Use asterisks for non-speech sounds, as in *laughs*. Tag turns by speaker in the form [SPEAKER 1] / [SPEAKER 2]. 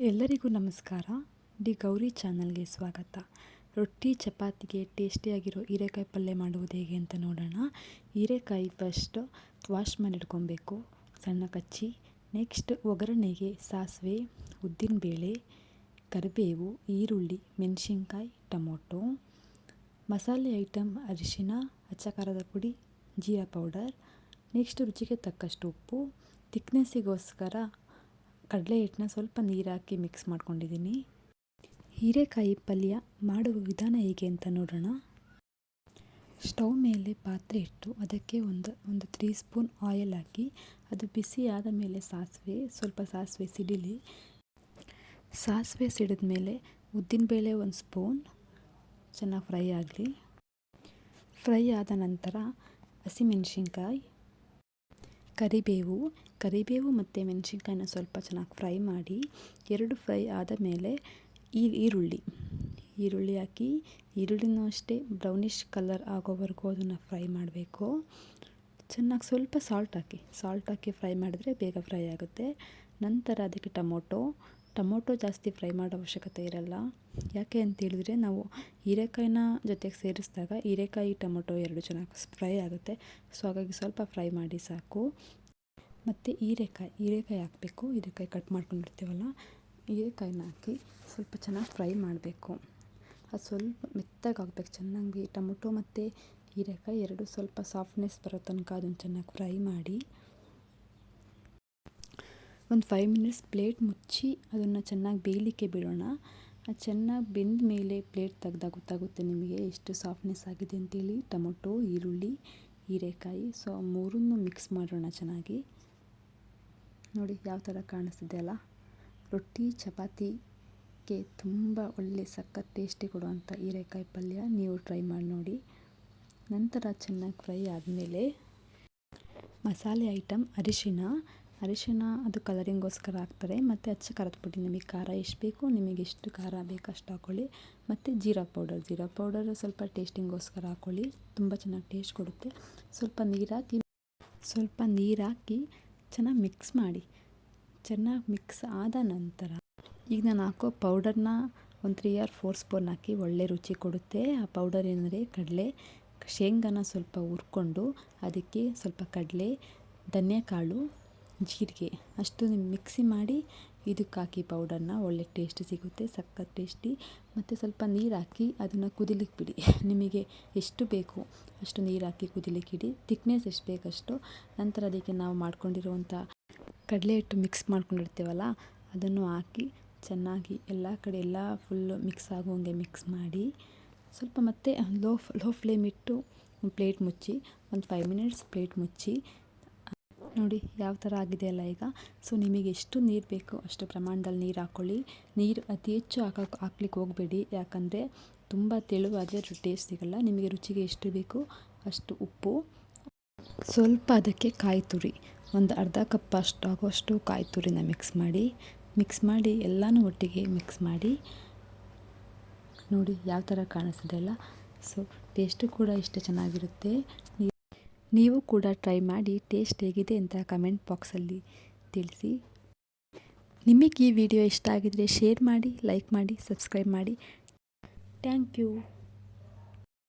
[SPEAKER 1] ಎಲ್ಲರಿಗೂ ನಮಸ್ಕಾರ. ಡಿ ಗೌರಿ ಚಾನಲ್ಗೆ ಸ್ವಾಗತ. ರೊಟ್ಟಿ ಚಪಾತಿಗೆ ಟೇಸ್ಟಿಯಾಗಿರೋ ಹೀರೆಕಾಯಿ ಪಲ್ಯ ಮಾಡುವುದು ಹೇಗೆ ಅಂತ ನೋಡೋಣ. ಹೀರೆಕಾಯಿ ಫಸ್ಟ್ ವಾಶ್ ಮಾಡಿಟ್ಕೊಬೇಕು ಸಣ್ಣ ಕಚ್ಚಿ. ನೆಕ್ಸ್ಟ್ ಒಗ್ಗರಣೆಗೆ ಸಾಸಿವೆ, ಉದ್ದಿನಬೇಳೆ, ಕರಿಬೇವು, ಈರುಳ್ಳಿ, ಮೆಣಸಿನ್ಕಾಯಿ, ಟೊಮೊಟೊ. ಮಸಾಲೆ ಐಟಮ್ ಅರಿಶಿನ ಖಾರದ ಪುಡಿ, ಜೀರಾ ಪೌಡರ್. ನೆಕ್ಸ್ಟ್ ರುಚಿಗೆ ತಕ್ಕಷ್ಟು ಉಪ್ಪು. ತಿಕ್ನೆಸ್ಸಿಗೋಸ್ಕರ ಕಡಲೆ ಹಿಟ್ಟನ್ನ ಸ್ವಲ್ಪ ನೀರು ಹಾಕಿ ಮಿಕ್ಸ್ ಮಾಡ್ಕೊಂಡಿದ್ದೀನಿ ಹೀರೆಕಾಯಿ ಪಲ್ಯ ಮಾಡುವ ವಿಧಾನ ಹೇಗೆ ಅಂತ ನೋಡೋಣ. ಸ್ಟವ್ ಮೇಲೆ ಪಾತ್ರೆ ಇಟ್ಟು ಅದಕ್ಕೆ ಒಂದು ಒಂದು ತ್ರೀ ಸ್ಪೂನ್ ಆಯಿಲ್ ಹಾಕಿ ಅದು ಬಿಸಿ ಆದ ಮೇಲೆ ಸಾಸಿವೆ, ಸ್ವಲ್ಪ ಸಾಸಿವೆ ಸಿಡಿಲಿ. ಸಾಸಿವೆ ಸಿಡಿದ ಮೇಲೆ ಉದ್ದಿನಬೇಳೆ ಒಂದು ಸ್ಪೂನ್ ಚೆನ್ನಾಗಿ ಫ್ರೈ ಆಗಲಿ. ಫ್ರೈ ಆದ ನಂತರ ಹಸಿಮೆಣ್ಸಿನ್ಕಾಯಿ ಕರಿಬೇವು ಕರಿಬೇವು ಮತ್ತು ಮೆಣಸಿನ್ಕಾಯಿನ ಸ್ವಲ್ಪ ಚೆನ್ನಾಗಿ ಫ್ರೈ ಮಾಡಿ ಎರಡು ಫ್ರೈ ಆದ ಮೇಲೆ ಈ ಈರುಳ್ಳಿ. ಈರುಳ್ಳಿ ಹಾಕಿ, ಈರುಳ್ಳಿನೂ ಅಷ್ಟೇ ಬ್ರೌನಿಷ್ ಕಲರ್ ಆಗೋವರೆಗೂ ಅದನ್ನು ಫ್ರೈ ಮಾಡಬೇಕು. ಚೆನ್ನಾಗಿ ಸ್ವಲ್ಪ ಸಾಲ್ಟ್ ಹಾಕಿ ಸಾಲ್ಟ್ ಹಾಕಿ ಫ್ರೈ ಮಾಡಿದ್ರೆ ಬೇಗ ಫ್ರೈ ಆಗುತ್ತೆ. ನಂತರ ಅದಕ್ಕೆ ಟೊಮೊಟೊ ಟೊಮೊಟೊ ಜಾಸ್ತಿ ಫ್ರೈ ಮಾಡೋ ಅವಶ್ಯಕತೆ ಇರಲ್ಲ. ಯಾಕೆ ಅಂತೇಳಿದ್ರೆ ನಾವು ಹೀರೆಕಾಯಿನ ಜೊತೆಗೆ ಸೇರಿಸಿದಾಗ ಹೀರೆಕಾಯಿ, ಟೊಮೊಟೊ ಎರಡು ಚೆನ್ನಾಗಿ ಫ್ರೈ ಆಗುತ್ತೆ. ಸೊ ಹಾಗಾಗಿ ಸ್ವಲ್ಪ ಫ್ರೈ ಮಾಡಿ ಸಾಕು. ಮತ್ತು ಹೀರೆಕಾಯಿ ಹೀರೆಕಾಯಿ ಹಾಕಬೇಕು ಹೀರೆಕಾಯಿ ಕಟ್ ಮಾಡ್ಕೊಂಡಿರ್ತೀವಲ್ಲ ಹೀರೆಕಾಯಿನ ಹಾಕಿ ಸ್ವಲ್ಪ ಚೆನ್ನಾಗಿ ಫ್ರೈ ಮಾಡಬೇಕು. ಅದು ಸ್ವಲ್ಪ ಮೆತ್ತಗೆ ಆಗಬೇಕು, ಚೆನ್ನಾಗಿ ಟೊಮೊಟೊ ಮತ್ತು ಹೀರೆಕಾಯಿ ಎರಡು ಸ್ವಲ್ಪ ಸಾಫ್ಟ್ನೆಸ್ ಬರೋ ತನಕ ಅದನ್ನು ಚೆನ್ನಾಗಿ ಫ್ರೈ ಮಾಡಿ. ಒಂದು ಫೈವ್ ಮಿನಿಟ್ಸ್ ಪ್ಲೇಟ್ ಮುಚ್ಚಿ ಅದನ್ನು ಚೆನ್ನಾಗಿ ಬೇಯಲಿಕ್ಕೆ ಬಿಡೋಣ. ಅದು ಚೆನ್ನಾಗಿ ಬೆಂದ ಮೇಲೆ ಪ್ಲೇಟ್ ತೆಗ್ದಾಗ ಗೊತ್ತಾಗುತ್ತೆ ನಿಮಗೆ ಎಷ್ಟು ಸಾಫ್ಟ್ನೆಸ್ ಆಗಿದೆ ಅಂತೇಳಿ. ಟೊಮೊಟೊ, ಈರುಳ್ಳಿ ಹೀರೆಕಾಯಿ ಸೊ ಮೂರನ್ನು ಮಿಕ್ಸ್ ಮಾಡೋಣ ಚೆನ್ನಾಗಿ. ನೋಡಿ ಯಾವ ಥರ ಕಾಣಿಸ್ತಿದೆ ಅಲ್ಲ ರೊಟ್ಟಿ, ಚಪಾತಿಗೆ ತುಂಬ ಒಳ್ಳೆ ಸಖತ್ ಟೇಸ್ಟಿ ಕೊಡುವಂಥ ಹೀರೆಕಾಯಿ ಪಲ್ಯ ನೀವು ಟ್ರೈ ಮಾಡಿ ನೋಡಿ. ನಂತರ ಚೆನ್ನಾಗಿ ಫ್ರೈ ಆದಮೇಲೆ ಮಸಾಲೆ ಐಟಮ್ ಅರಿಶಿನ. ಅರಿಶಿನ ಅದು ಕಲರಿಂಗೋಸ್ಕರ ಹಾಕ್ತಾರೆ. ಮತ್ತು ಅಚ್ಚ ಖಾರದ ಪುಡಿ ನಿಮಗೆ ಖಾರ ಎಷ್ಟು ಬೇಕು, ನಿಮಗೆ ಎಷ್ಟು ಖಾರ ಬೇಕು ಅಷ್ಟು ಹಾಕ್ಕೊಳ್ಳಿ ಮತ್ತು ಜೀರಾ ಪೌಡರ್. ಜೀರಾ ಪೌಡರ್ ಸ್ವಲ್ಪ ಟೇಸ್ಟಿಂಗೋಸ್ಕರ ಹಾಕ್ಕೊಳ್ಳಿ ತುಂಬ ಚೆನ್ನಾಗಿ ಟೇಸ್ಟ್ ಕೊಡುತ್ತೆ. ಸ್ವಲ್ಪ ನೀರಾಕಿ ಸ್ವಲ್ಪ ನೀರಾಕಿ ಚೆನ್ನಾಗಿ ಮಿಕ್ಸ್ ಮಾಡಿ. ಚೆನ್ನಾಗಿ ಮಿಕ್ಸ್ ಆದ ನಂತರ ಈಗ ನಾನು ಹಾಕೋ ಪೌಡರ್ನ ಒಂದು ತ್ರೀ ಆರ್ ಫೋರ್ ಸ್ಪೂನ್ ಹಾಕಿ ಒಳ್ಳೆ ರುಚಿ ಕೊಡುತ್ತೆ. ಆ ಪೌಡರ್ ಏನಂದರೆ ಕಡಲೆ, ಶೇಂಗಾನ ಸ್ವಲ್ಪ ಹುರ್ಕೊಂಡು ಅದಕ್ಕೆ ಸ್ವಲ್ಪ ಕಡಲೆ, ಧನ್ಯಕಾಳು, ಜೀರಿಗೆ ಅಷ್ಟು ಮಿಕ್ಸಿ ಮಾಡಿ ಇದಕ್ಕೆ ಹಾಕಿ ಪೌಡರ್ನ ಒಳ್ಳೆ ಟೇಸ್ಟ್ ಸಿಗುತ್ತೆ, ಸಖತ್ ಟೇಸ್ಟಿ. ಮತ್ತು ಸ್ವಲ್ಪ ನೀರು ಹಾಕಿ ಅದನ್ನು ಕುದಿಲಿಕ್ಕೆ ಬಿಡಿ *laughs* ನಿಮಗೆ ಎಷ್ಟು ಬೇಕು ಅಷ್ಟು ನೀರು ಹಾಕಿ ಕುದಿಲಿಕ್ಕೆ ಇಡಿ ತಿಕ್ನೆಸ್ ಎಷ್ಟು ಬೇಕಷ್ಟು. ನಂತರ ಅದಕ್ಕೆ ನಾವು ಮಾಡ್ಕೊಂಡಿರುವಂಥ ಕಡಲೆ ಹಿಟ್ಟು ಮಿಕ್ಸ್ ಮಾಡ್ಕೊಂಡಿರ್ತೀವಲ್ಲ, ಅದನ್ನು ಹಾಕಿ ಚೆನ್ನಾಗಿ ಎಲ್ಲ ಕಡೆ ಎಲ್ಲ ಫುಲ್ಲು ಮಿಕ್ಸ್ ಆಗುವಂಗೆ ಮಿಕ್ಸ್ ಮಾಡಿ, ಸ್ವಲ್ಪ ಮತ್ತೆ ಲೋ ಲೋ ಫ್ಲೇಮ್ ಇಟ್ಟು ಪ್ಲೇಟ್ ಮುಚ್ಚಿ, ಒಂದು ಫೈವ್ ಮಿನಿಟ್ಸ್ ಪ್ಲೇಟ್ ಮುಚ್ಚಿ ನೋಡಿ ಯಾವ ಥರ ಆಗಿದೆ ಅಲ್ಲ ಈಗ. ಸೊ ನಿಮಗೆ ಎಷ್ಟು ನೀರು ಬೇಕು ಅಷ್ಟು ಪ್ರಮಾಣದಲ್ಲಿ ನೀರು ಹಾಕ್ಕೊಳ್ಳಿ. ನೀರು ಅತಿ ಹೆಚ್ಚು ಹಾಕಕ್ಕೆ ಹಾಕ್ಲಿಕ್ಕೆ ಹೋಗಬೇಡಿ. ಯಾಕಂದರೆ ತುಂಬ ತೆಳುವಾದರೆ ಟೇಸ್ಟ್ ಸಿಗಲ್ಲ. ನಿಮಗೆ ರುಚಿಗೆ ಎಷ್ಟು ಬೇಕು ಅಷ್ಟು ಉಪ್ಪು. ಸ್ವಲ್ಪ ಅದಕ್ಕೆ ಕಾಯಿ ತುರಿ. ಒಂದು ಅರ್ಧ ಕಪ್ ಅಷ್ಟು ಆಗೋಷ್ಟು ಕಾಯಿ ತುರಿನ ಮಿಕ್ಸ್ ಮಾಡಿ. ಮಿಕ್ಸ್ ಮಾಡಿ ಎಲ್ಲನೂ ಒಟ್ಟಿಗೆ ಮಿಕ್ಸ್ ಮಾಡಿ. ನೋಡಿ ಯಾವ ಥರ ಕಾಣಿಸ್ತಿದೆ ಅಲ್ಲ. ಸೊ ಟೇಸ್ಟು ಕೂಡ ಇಷ್ಟು ಚೆನ್ನಾಗಿರುತ್ತೆ. ನೀವು ಕೂಡ ಟ್ರೈ ಮಾಡಿ ಟೇಸ್ಟ್ ಹೇಗಿದೆ ಅಂತ ಕಮೆಂಟ್ ಬಾಕ್ಸಲ್ಲಿ ತಿಳಿಸಿ. ನಿಮಗೆ ಈ ವಿಡಿಯೋ ಇಷ್ಟ ಆಗಿದರೆ ಶೇರ್ ಮಾಡಿ ಲೈಕ್ ಮಾಡಿ ಸಬ್ಸ್ಕ್ರೈಬ್ ಮಾಡಿ. Thank you